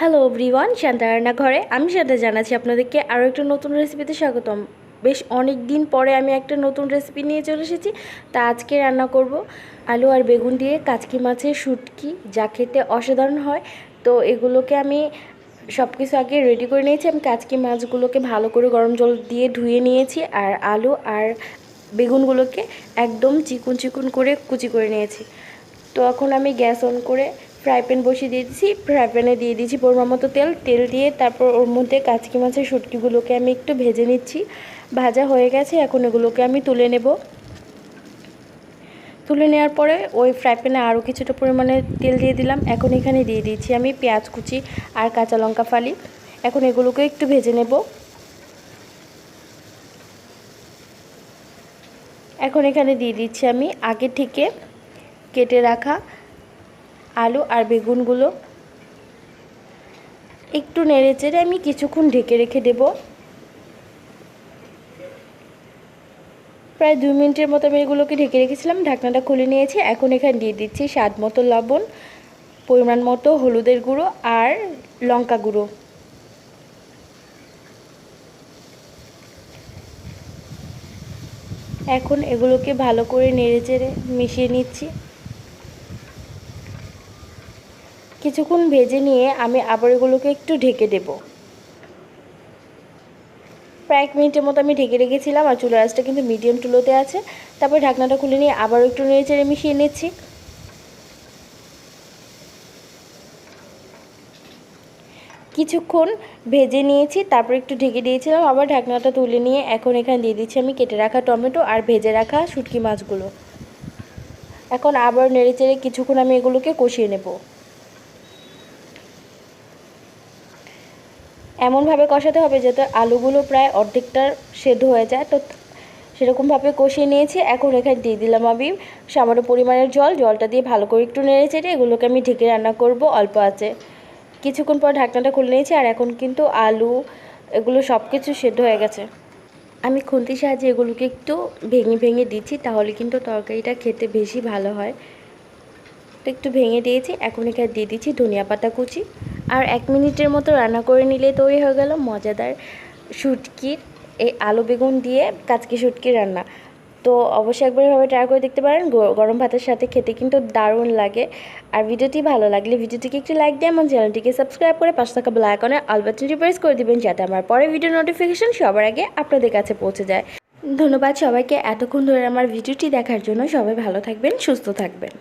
Hello everyone Shanta রান্না ঘরে আমি শান্তা জানাচ্ছি আপনাদেরকে আরও একটা নতুন রেসিপিতে স্বাগতম। বেশ অনেক দিন পরে আমি একটা নতুন রেসিপি নিয়ে চলে এসেছি, তা আজকে রান্না করব। আলু আর বেগুন দিয়ে কাচকি মাছের শুটকি, যা খেতে অসাধারণ হয়। তো এগুলোকে আমি সব কিছু আগে রেডি করে নিয়েছি। আমি কাচকি মাছগুলোকে ভালো করে গরম জল দিয়ে ধুয়ে নিয়েছি আর আলু আর বেগুনগুলোকে একদম চিকুন চিকুন করে কুচি করে নিয়েছি। তো এখন আমি গ্যাস অন করে ফ্রাই প্যান বসিয়ে দিয়ে দিয়েছি। ফ্রাই প্যানে দিয়ে দিয়েছি পরিমাণ মতো তেল। তেল দিয়ে তারপর ওর মধ্যে কাচকি মাছের শুটকিগুলোকে আমি একটু ভেজে নিচ্ছি। ভাজা হয়ে গেছে, এখন এগুলোকে আমি তুলে নেব। তুলে নেওয়ার পরে ওই ফ্রাই প্যানে আরও কিছুটা পরিমাণে তেল দিয়ে দিলাম। এখন এখানে দিয়ে দিয়েছি আমি পেঁয়াজ কুচি আর কাঁচা লঙ্কা ফালি। এখন এগুলোকে একটু ভেজে নেব। এখন এখানে দিয়ে দিচ্ছি আমি আগে থেকে কেটে রাখা আলু আর বেগুনগুলো একটু নেড়ে চেড়ে আমি কিছুক্ষণ ঢেকে রেখে দেব। প্রায় দুই মিনিটের মতো আমি এগুলোকে ঢেকে রেখেছিলাম, ঢাকনাটা খুলে নিয়েছি। এখন এখানে দিয়ে দিচ্ছি স্বাদ মতো লবণ, পরিমাণ মতো হলুদের গুঁড়ো আর লঙ্কা গুঁড়ো। এখন এগুলোকে ভালো করে নেড়ে চেড়ে মিশিয়ে নিচ্ছি। কিছুক্ষণ ভেজে নিয়ে আমি আবার এগুলোকে একটু ঢেকে দেব। প্রায় এক মিনিটের মতো আমি ঢেকে রেখেছিলাম আর চুলা আঁচটা কিন্তু মিডিয়াম টুলোতে আছে। তারপর ঢাকনাটা খুলে নিয়ে আবারও একটু নেড়ে চেড়ে মিশিয়ে নিচ্ছি। কিছুক্ষণ ভেজে নিয়েছি, তারপর একটু ঢেকে দিয়েছিলাম, আবার ঢাকনাটা তুলে নিয়ে এখন এখানে দিয়ে দিচ্ছি আমি কেটে রাখা টমেটো আর ভেজে রাখা শুটকি মাছগুলো। এখন আবার নেড়ে চেড়ে কিছুক্ষণ আমি এগুলোকে কষিয়ে নেব। এমনভাবে কষাতে হবে যাতে আলুগুলো প্রায় অর্ধেকটা সেদ্ধ হয়ে যায়। তো সেরকমভাবে কষিয়ে নিয়েছি। এখন এখানে দিয়ে দিলাম আমি সামান্য পরিমাণের জল। জলটা দিয়ে ভালো করে একটু নেড়ে চেড়ে এগুলোকে আমি ঢেকে রান্না করব অল্প আছে। কিছুক্ষণ পর ঢাকনাটা খুলে নিয়েছি আর এখন কিন্তু আলু এগুলো সব কিছু সেদ্ধ হয়ে গেছে। আমি খুন্তির সাহায্যে এগুলোকে একটু ভেঙে ভেঙে দিচ্ছি তাহলে কিন্তু তরকারিটা খেতে বেশি ভালো হয়। তো একটু ভেঙে দিয়েছি। এখন এখানে দিয়ে দিচ্ছি ধনিয়া পাতা কুচি। আর এক মিনিটের মতো রান্না করে নিলে তৈরি হয়ে গেল মজাদার শুটকির এই আলু বেগুন দিয়ে কাচকি শুটকি রান্না। তো অবশ্যই একবার এভাবে ট্রাই করে দেখতে পারেন। গরম ভাতের সাথে খেতে কিন্তু দারুণ লাগে। আর ভিডিওটি ভালো লাগলে ভিডিওটিকে একটি লাইক দিয়ে আমার চ্যানেলটিকে সাবস্ক্রাইব করে পাশে থাকা বেল আইকনে অল বাটনটি প্রেস করে দিবেন যাতে আমার পরে ভিডিও নোটিফিকেশন সবার আগে আপনাদের কাছে পৌঁছে যায়। ধন্যবাদ সবাইকে। এতক্ষণ ধরে আমার ভিডিওটি দেখার জন্য সবাই ভালো থাকবেন, সুস্থ থাকবেন।